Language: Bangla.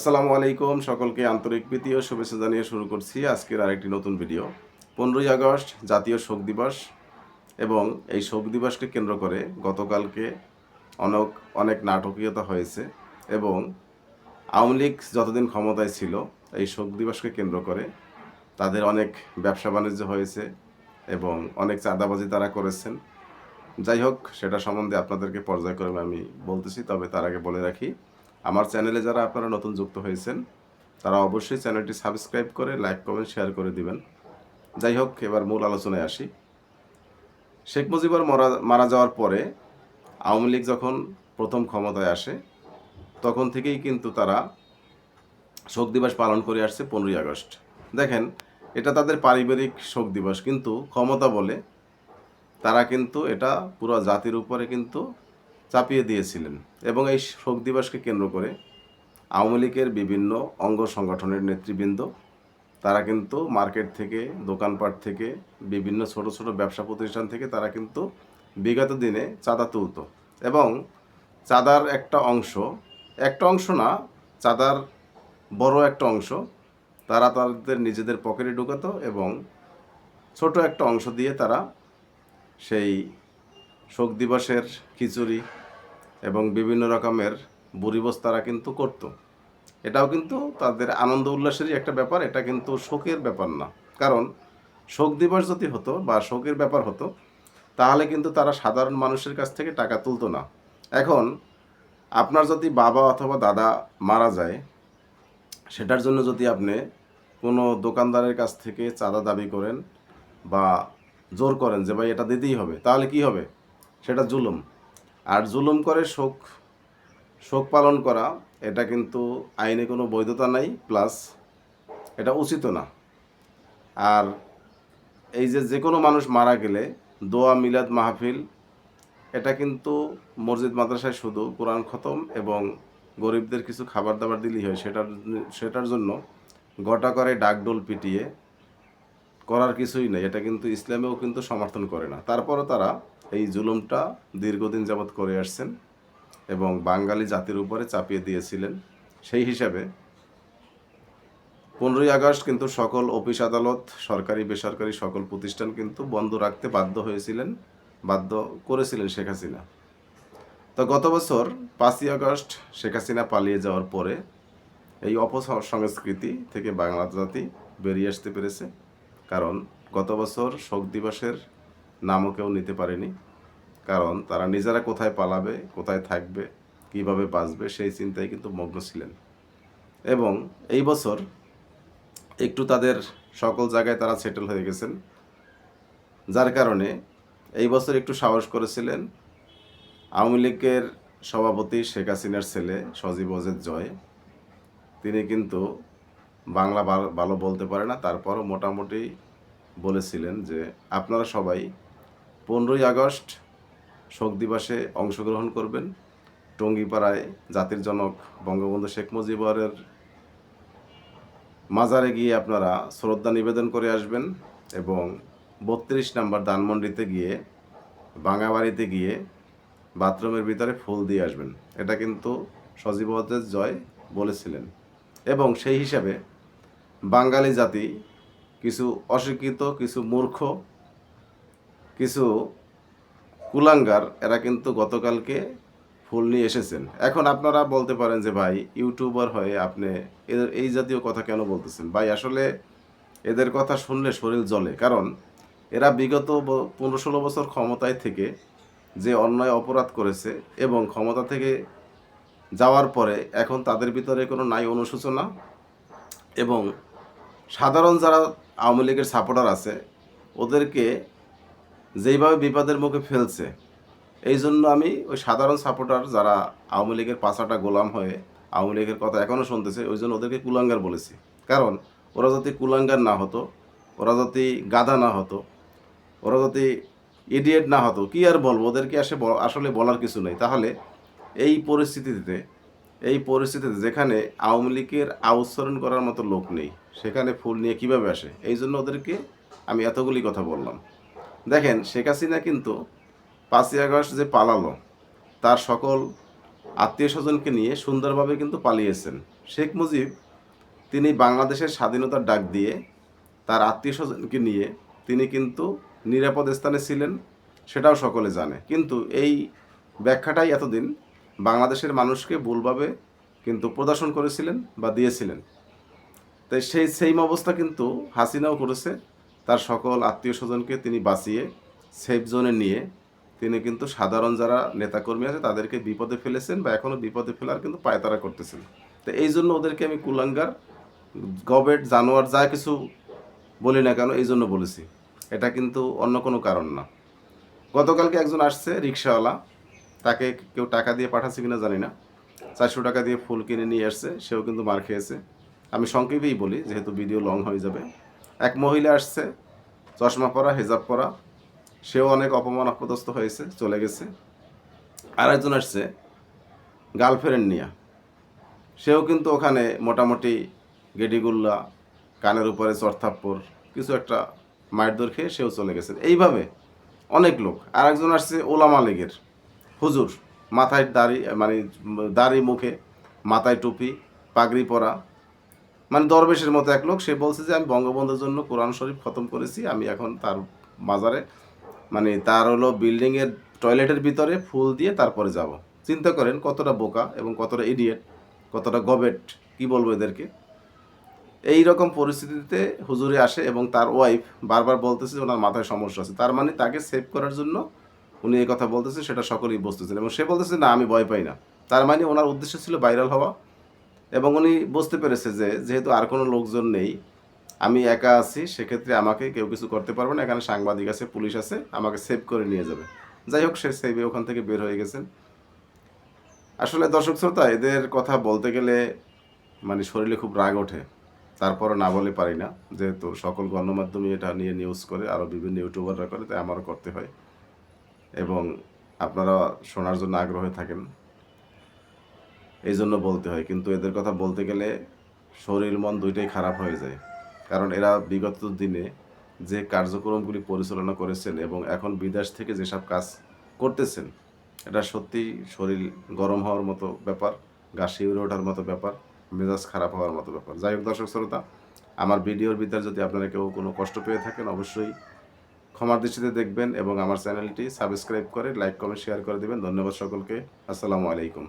আসসালামু আলাইকুম, সকলকে আন্তরিক প্রীতি ও শুভেচ্ছা জানিয়ে শুরু করছি আজকের আরেকটি নতুন ভিডিও। পনেরোই আগস্ট, জাতীয় শোক দিবস এবং এই শোক দিবসকে কেন্দ্র করে গতকালকে অনেক অনেক নাটকীয়তা হয়েছে এবং আওয়ামী লীগ যতদিন ক্ষমতায় ছিল, এই শোক দিবসকে কেন্দ্র করে তাদের অনেক ব্যবসা বাণিজ্য হয়েছে এবং অনেক চাঁদাবাজি তারা করেছেন। যাই হোক, সেটা সম্বন্ধে আপনাদেরকে পর্যায়ক্রমে আমি বলতেছি, তবে তার আগে বলে রাখি আমার চ্যানেলে যারা আপনারা নতুন যুক্ত হয়েছেন, তারা অবশ্যই চ্যানেলটি সাবস্ক্রাইব করে লাইক কমেন্ট শেয়ার করে দিবেন। যাই হোক, এবার মূল আলোচনায় আসি। শেখ মুজিবর মারা মারা যাওয়ার পরে আওয়ামী লীগ যখন প্রথম ক্ষমতায় আসে, তখন থেকেই কিন্তু তারা শোক দিবস পালন করে আসছে পনেরোই আগস্ট। দেখেন, এটা তাদের পারিবারিক শোক দিবস, কিন্তু ক্ষমতা বলে তারা কিন্তু এটা পুরো জাতির উপরে কিন্তু চাপিয়ে দিয়েছিলেন এবং এই শোক দিবসকে কেন্দ্র করে আওয়ামী লীগের বিভিন্ন অঙ্গ সংগঠনের নেতৃবৃন্দ, তারা কিন্তু মার্কেট থেকে, দোকানপাট থেকে, বিভিন্ন ছোট ছোট ব্যবসা প্রতিষ্ঠান থেকে তারা কিন্তু বিগত দিনে চাঁদা তুলতো এবং চাঁদার একটা অংশ একটা অংশ না, চাঁদার বড় একটা অংশ তারা তাদের নিজেদের পকেটে ঢুকাতো এবং ছোট একটা অংশ দিয়ে তারা সেই শোক দিবসের খিচুড়ি এবং বিভিন্ন রকমের বুড়িবস তারা কিন্তু করতো। এটাও কিন্তু তাদের আনন্দ উল্লাসেরই একটা ব্যাপার, এটা কিন্তু শোকের ব্যাপার না। কারণ শোক দিবস যদি হতো বা শোকের ব্যাপার হতো, তাহলে কিন্তু তারা সাধারণ মানুষের কাছ থেকে টাকা তুলতো না। এখন আপনার যদি বাবা অথবা দাদা মারা যায়, সেটার জন্য যদি আপনি কোনো দোকানদারের কাছ থেকে চাঁদা দাবি করেন বা জোর করেন যে, ভাই, এটা দিতেই হবে তাহলে কি হবে? সেটা জুলুম। আর জুলুম করে শোক শোক পালন করা, এটা কিন্তু আইনে কোনো বৈধতা নাই, প্লাস এটা উচিত না। আর এই যে যে কোনো মানুষ মারা গেলে দোয়া, মিলাদ, মাহফিল, এটা কিন্তু মসজিদ, মাদ্রাসায় শুধু কোরআন খতম এবং গরিবদের কিছু খাবার দাবার দিলেই হয়, সেটার সেটার জন্য গোটা করে ডাকডোল পিটিয়ে করার কিছুই নেই। এটা কিন্তু ইসলামেও কিন্তু সমর্থন করে না। তারপরও তারা এই জুলুমটা দীর্ঘদিন যাবৎ করে আসছেন এবং বাঙালি জাতির উপরে চাপিয়ে দিয়েছিলেন। সেই হিসাবে পনেরোই আগস্ট কিন্তু সকল অফিস আদালত, সরকারি, বেসরকারি সকল প্রতিষ্ঠান কিন্তু বন্ধ রাখতে বাধ্য হয়েছিলেন, বাধ্য করেছিলেন শেখ হাসিনা। তো গত বছর পাঁচই আগস্ট শেখ হাসিনা পালিয়ে যাওয়ার পরে এই অপসংস্কৃতি থেকে বাংলা জাতি বেরিয়ে আসতে পেরেছে। কারণ গত বছর শোক দিবসের নামও কেউ নিতে পারেনি। কারণ তারা নিজেরা কোথায় পালাবে, কোথায় থাকবে, কীভাবে বাঁচবে, সেই চিন্তায় কিন্তু মগ্ন ছিলেন। এবং এই বছর একটু তাদের সকল জায়গায় তারা সেটেল হয়ে গেছেন। যার কারণে এই বছর একটু সাহস করেছিলেন আওয়ামী লীগের সভাপতি শেখ হাসিনার ছেলে সজীব ওজেদ জয়। তিনি কিন্তু বাংলা ভালো- ভালো বলতে পারে না, তারপরও মোটামুটি বলেছিলেন যে, আপনারা সবাই পনেরোই আগস্ট শোক দিবসে অংশগ্রহণ করবেন। টঙ্গিপাড়ায় জাতির জনক বঙ্গবন্ধু শেখ মুজিবরের মাজারে গিয়ে আপনারা শ্রদ্ধা নিবেদন করে আসবেন এবং বত্রিশ নাম্বার দানমন্ডিতে গিয়ে, বাঙাবাড়িতে গিয়ে বাথরুমের ভিতরে ফুল দিয়ে আসবেন। এটা কিন্তু সজীবদের জয় বলেছিলেন। এবং সেই হিসাবে বাঙালি জাতি কিছু অশিক্ষিত, কিছু মূর্খ কিছু কুলাঙ্গার, এরা কিন্তু গতকালকে ফুল নিয়ে এসেছেন। এখন আপনারা বলতে পারেন যে, ভাই, ইউটিউবার হয়ে আপনি এদের, এই জাতীয় কথা কেন বলতেছেন? ভাই, আসলে এদের কথা শুনলে শরীর জ্বলে। কারণ এরা বিগত পনেরো ষোলো বছর ক্ষমতায় থেকে যে অন্যায় অপরাধ করেছে এবং ক্ষমতা থেকে যাওয়ার পরে এখন তাদের ভিতরে কোনো নাই অনুশোচনা এবং সাধারণ যারা আওয়ামী লীগের সাপোর্টার আছে, ওদেরকে যেইভাবে বিপদের মুখে ফেলছে এই জন্য আমি ওই সাধারণ সাপোর্টার যারা আওয়ামী লীগের পাশাটা গোলাম হয়ে আওয়ামী লীগের কথা এখনও শুনতেছে ওই জন্য ওদেরকে কুলাঙ্গার বলেছি। কারণ ওরা যদি কুলাঙ্গার না হতো, ওরা যদি গাধা না হতো, ওরা যদি ইডিয়েট না হতো, কি আর বলব? ওদেরকে আসে আসলে বলার কিছু নেই। তাহলে এই পরিস্থিতিতে এই পরিস্থিতিতে যেখানে আওয়ামী লীগের আউচ্চারণ করার মতো লোক নেই, সেখানে ফুল নিয়ে কীভাবে আসে? এই জন্য ওদেরকে আমি এতগুলি কথা বললাম। দেখেন শেখ হাসিনা কিন্তু পাঁচই আগস্ট যে পালালো, তার সকল আত্মীয় স্বজনকে নিয়ে সুন্দরভাবে কিন্তু পালিয়েছেন। শেখ মুজিব তিনি বাংলাদেশের স্বাধীনতার ডাক দিয়ে তার আত্মীয় স্বজনকে নিয়ে তিনি কিন্তু নিরাপদ স্থানে ছিলেন, সেটাও সকলে জানে। কিন্তু এই ব্যাখ্যাটাই এতদিন বাংলাদেশের মানুষকে ভুলভাবে কিন্তু প্রদর্শন করেছিলেন বা দিয়েছিলেন। তাই সেই, সেইম অবস্থা কিন্তু হাসিনাও করেছে। তার সকল আত্মীয় স্বজনকে তিনি বাঁচিয়ে সেফ জোনে নিয়ে তিনি কিন্তু সাধারণ যারা নেতাকর্মী আছে তাদেরকে বিপদে ফেলেছেন বা এখনও বিপদে ফেলার কিন্তু পায়তারা করতেছেন। তো এই জন্য ওদেরকে আমি কুলাঙ্গার গবেট জানোয়ার যা কিছু বলি না কেন এই জন্য বলেছি। এটা কিন্তু অন্য কোনো কারণ না। গতকালকে একজন আসছে রিক্সাওয়ালা, তাকে কেউ টাকা দিয়ে পাঠাচ্ছে কিনা জানি না। চারশো টাকা দিয়ে ফুল কিনে নিয়ে আসছে, সেও কিন্তু মার খেয়েছে। আমি সংক্ষেপেই বলি, যেহেতু ভিডিও লং হয়ে যাবে। এক মহিলা আসছে, চশমা পরা, হেজাব পরা। সেও অনেক অপমান, অপদস্থ হয়েছে, চলে গেছে। আর একজন আসছে, গার্লফ্রেন্ড নিয়া। সেও কিন্তু ওখানে মোটামুটি গেডিগুল্লা, কানের উপরে চরথাপ্পর, কিছু একটা মায়ের খেয়ে সেও চলে গেছে। এইভাবে অনেক লোক। আর একজন আসছে, ওলামা লীগের। হুজুর, মাথায় দাড়ি মানে দাড়ি মুখে, মাথায় টুপি, পাগড়ি পরা। মানে দরবেশের মতো এক লোক, সে বলছে যে, আমি বঙ্গবন্ধুর জন্য কোরআন শরীফ খতম করেছি, আমি এখন তার মাজারে মানে তার হলো বিল্ডিংয়ের টয়লেটের ভিতরে ফুল দিয়ে তারপরে যাব। চিন্তা করেন কতটা বোকা এবং কতটা ইডিয়েট কতটা গবেট, কি বলব এদেরকে? এই রকম পরিস্থিতিতে হুজুরে আসে এবং তার ওয়াইফ বারবার বলতেছে যে, ওনার মাথায় সমস্যা আছে। তার মানে তাকে সেভ করার জন্য উনি এই কথা বলতেছে, সেটা সকলেই বুঝতেছেন। এবং সে বলতেছে, না, আমি ভয় পাই না। তার মানে ওনার উদ্দেশ্য ছিল ভাইরাল হওয়া। এবং উনি বুঝতে পেরেছে যে যেহেতু আর কোনো লোকজন নেই, আমি একা আছি, সেক্ষেত্রে আমাকে কেউ কিছু করতে পারবে না। এখানে সাংবাদিক আছে, পুলিশ আছে, আমাকে সেভ করে নিয়ে যাবে। যাই হোক, সে সেভে ওখান থেকে বের হয়ে গেছেন। আসলে দর্শক শ্রোতা, এদের কথা বলতে গেলে মানে শরীরে খুব রাগ ওঠে। তারপরও না বলে পারি না, যেহেতু সকল গণমাধ্যমে এটা নিয়ে নিউজ করে আরও বিভিন্ন ইউটিউবাররা করে, তাই আমারও করতে হয়। এবং আপনারা শোনার জন্য আগ্রহে থাকেন। এই জন্য বলতে হয়। কিন্তু এদের কথা বলতে গেলে শরীর, মন দুইটাই খারাপ হয়ে যায়। কারণ এরা বিগত দিনে যে কার্যক্রমগুলি পরিচালনা করেছেন এবং এখন বিদেশ থেকে যেসব কাজ করতেছেন, এটা সত্যি শরীর গরম হওয়ার মতো ব্যাপার গা শিউরে ওঠার মতো ব্যাপার, মেজাজ খারাপ হওয়ার মতো ব্যাপার। যাই হোক দর্শক শ্রোতা, আমার ভিডিওর ভিতরে যদি আপনারা কেউ কোনো কষ্ট পেয়ে থাকেন, অবশ্যই ক্ষমার দৃষ্টিতে দেখবেন এবং আমার চ্যানেলটি সাবস্ক্রাইব করে লাইক, কমেন্ট, শেয়ার করে দেবেন। ধন্যবাদ সকলকে। আসসালামু আলাইকুম।